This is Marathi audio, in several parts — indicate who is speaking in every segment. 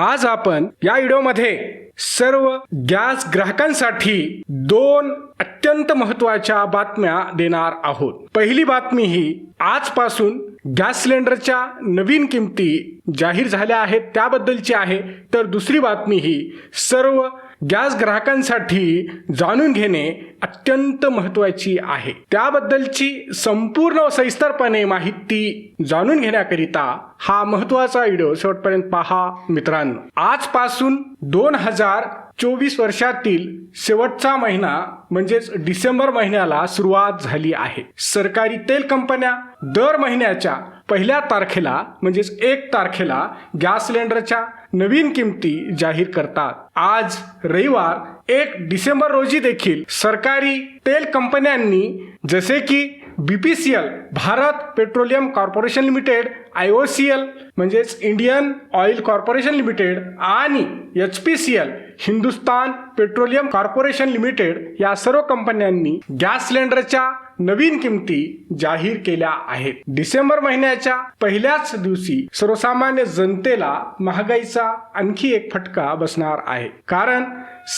Speaker 1: आज आपण या व्हिडिओमध्ये सर्व गॅस ग्राहकांसाठी दोन अत्यंत महत्त्वाच्या बातम्या देणार आहोत. पहिली बातमी ही आजपासून गॅस सिलेंडरच्या नवीन किमती जाहीर झाल्या आहेत त्याबद्दलची आहे. तर दुसरी बातमी ही सर्व गॅस ग्राहकांसाठी जाणून घेणे अत्यंत महत्वाची आहे. त्याबद्दलची संपूर्ण सविस्तरपणे माहिती जाणून घेण्याकरिता हा महत्त्वाचा व्हिडिओ शेवटपर्यंत पहा मित्रांनो. आजपासून दोन हजार चोवीस वर्षातील शेवटचा महिना म्हणजेच डिसेंबर महिन्याला सुरुवात झाली आहे. सरकारी तेल कंपन्या दर महिन्याच्या पहिल्या तारखेला म्हणजेच एक तारखेला गॅस सिलेंडरच्या नवीन किमती जाहीर करतात. आज रविवार एक डिसेंबर रोजी देखील सरकारी तेल कंपन्यांनी जसे की B P C L Bharat petroleum corporation limited I O C L म्हणजेच इंडियन ऑइल कॉर्पोरेशन लिमिटेड आणि H P C L Hindustan petroleum corporation limited या सर्व कंपन्यांनी गॅस सिलेंडरच्या नवीन किमती जाहीर केल्या आहेत. डिसेंबर महिन्याच्या पहिल्याच दिवशी सर्वसामान्य जनतेला महागाईचा आणखी एक फटका बसणार आहे. कारण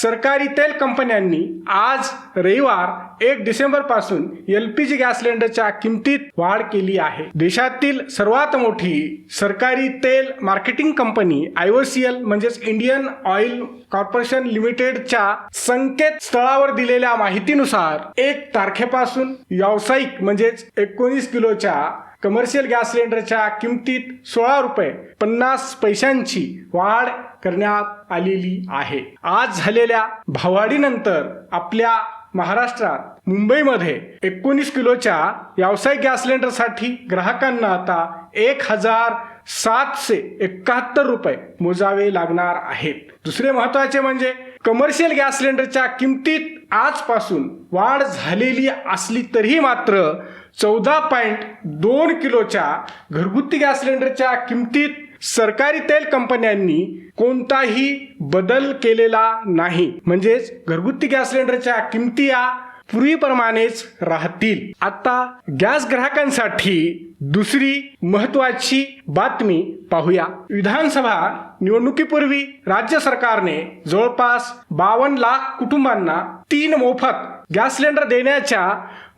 Speaker 1: सरकारी तेल कंपन्यांनी आज रविवार एक डिसेंबरपासून एल पी जी गॅस सिलेंडरच्या किमतीत वाढ केली आहे. देशातील सर्वात मोठी सरकारी तेल मार्केटिंग कंपनी आयओसीएल म्हणजेच इंडियन ऑइल कॉर्पोरेशन लिमिटेडच्या संकेत स्थळावर दिलेल्या माहितीनुसार एक तारखेपासून व्यावसायिक म्हणजेच एकोणीस किलोच्या कमर्शियल गॅस सिलेंडरच्या किमतीत सोळा रुपये पन्नास पैशांची वाढ करण्यात आलेली आहे. आज झालेल्या भाववाढीनंतर आपल्या महाराष्ट्रात मुंबईमध्ये एकोणीस किलोच्या व्यावसायिक गॅस सिलेंडरसाठी ग्राहकांना आता एक हजार सातशे एकाहत्तर रुपये मोजावे लागणार आहेत. दुसरे महत्त्वाचे म्हणजे कमर्शियल गॅस सिलेंडरच्या किमतीत आजपासून वाढ झालेली असली तरी मात्र चौदा पॉईंट दोन किलोच्या घरगुती गॅस सिलेंडरच्या किमतीत सरकारी तेल कंपन्यांनी कोणताही बदल केलेला नाही. म्हणजेच घरगुती गॅस सिलेंडरच्या किमती या पूर्वीप्रमाणेच राहतील. आता गॅस ग्राहकांसाठी दुसरी महत्वाची बातमी पाहूया. विधानसभा निवडणुकीपूर्वी राज्य सरकारने जवळपास बावन्न लाख कुटुंबांना तीन मोफत गॅस सिलेंडर देण्याच्या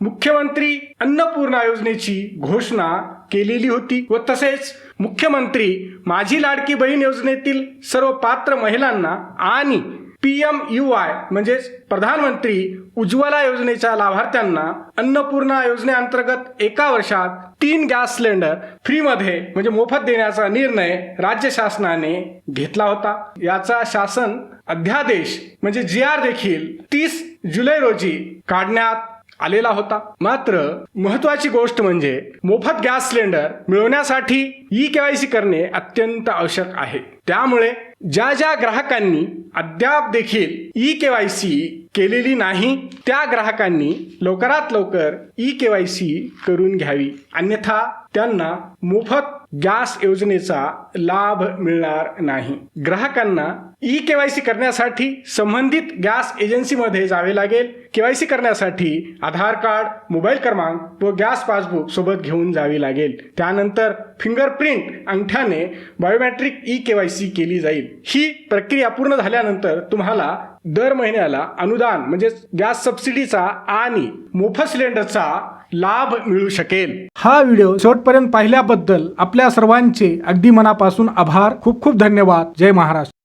Speaker 1: मुख्यमंत्री अन्नपूर्णा योजनेची घोषणा केलेली होती व तसेच मुख्यमंत्री माझी लाडकी बहीण योजनेतील सर्व पात्र महिलांना आणि पी एम यू आय म्हणजेच प्रधानमंत्री उज्ज्वला योजनेच्या लाभार्थ्यांना अन्नपूर्णा योजनेअंतर्गत एका वर्षात तीन गॅस सिलेंडर फ्रीमध्ये म्हणजे मोफत देण्याचा निर्णय राज्य शासनाने घेतला होता. याचा शासन अध्यादेश म्हणजे जी आर देखील तीस जुलै रोजी काढण्यात आलेला होता. मात्र महत्वाची गोष्ट म्हणजे मोफत गॅस सिलेंडर मिळवण्यासाठी ई केवायसी करणे अत्यंत आवश्यक आहे. त्यामुळे ज्या ज्या ग्राहकांनी अद्याप देखील ई केवायसी केलेली नाही त्या ग्राहकांनी लवकरात लवकर ई केवायसी करून घ्यावी. अन्यथा त्यांना मोफत गॅस योजनेचा लाभ मिळणार नाही. ग्राहकांना ई केवायसी करण्यासाठी संबंधित गॅस एजन्सीमध्ये जावे लागेल. केवायसी करण्यासाठी आधार कार्ड मोबाईल क्रमांक व गॅस पासबुक सोबत घेऊन जावे लागेल. त्यानंतर फिंगरप्रिंट अंगठ्याने बायोमॅट्रिक ई केवायसी केली जाईल. ही प्रक्रिया पूर्ण झाल्यानंतर तुम्हाला दर महिन्याला अनुदान म्हणजेच गॅस सबसिडीचा आणि मोफत सिलेंडरचा लाभ मिळू शकेल. हा व्हिडिओ शेवटपर्यंत पाहिल्याबद्दल आपल्या सर्वांचे अगदी मनापासून आभार. खूप खूप धन्यवाद. जय महाराष्ट्र.